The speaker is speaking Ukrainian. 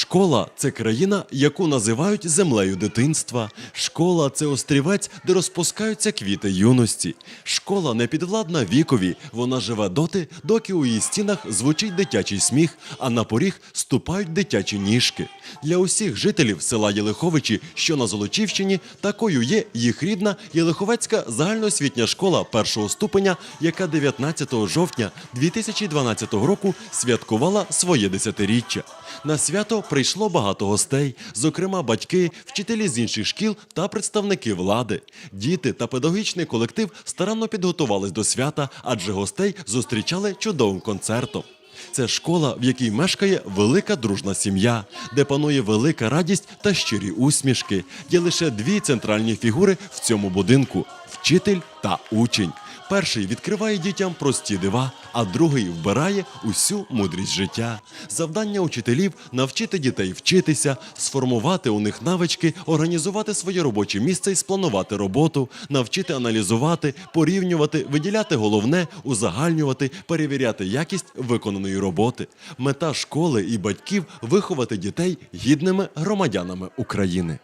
Школа це країна, яку називають землею дитинства. Школа це острівець, де розпускаються квіти юності. Школа не підвладна вікові. Вона живе доти, доки у її стінах звучить дитячий сміх, а на поріг ступають дитячі ніжки. Для усіх жителів села Єлиховичі, що на Золочівщині, такою є їх рідна Єлиховецька загальноосвітня школа першого ступеня, яка 19 жовтня 2012 року святкувала своє десятиріччя. На свято прийшло багато гостей, зокрема батьки, вчителі з інших шкіл та представники влади. Діти та педагогічний колектив старанно підготувались до свята, адже гостей зустрічали чудовим концертом. Це школа, в якій мешкає велика дружна сім'я, де панує велика радість та щирі усмішки. Є лише дві центральні фігури в цьому будинку вчитель та учень. Перший відкриває дітям прості дива, а другий вбирає усю мудрість життя. Завдання учителів навчити дітей вчитися, сформувати у них навички, організувати своє робоче місце і спланувати роботу, навчити аналізувати, порівнювати, виділяти головне, узагальнювати, перевіряти якість виконаної роботи. Мета школи і батьків виховати дітей гідними громадянами України.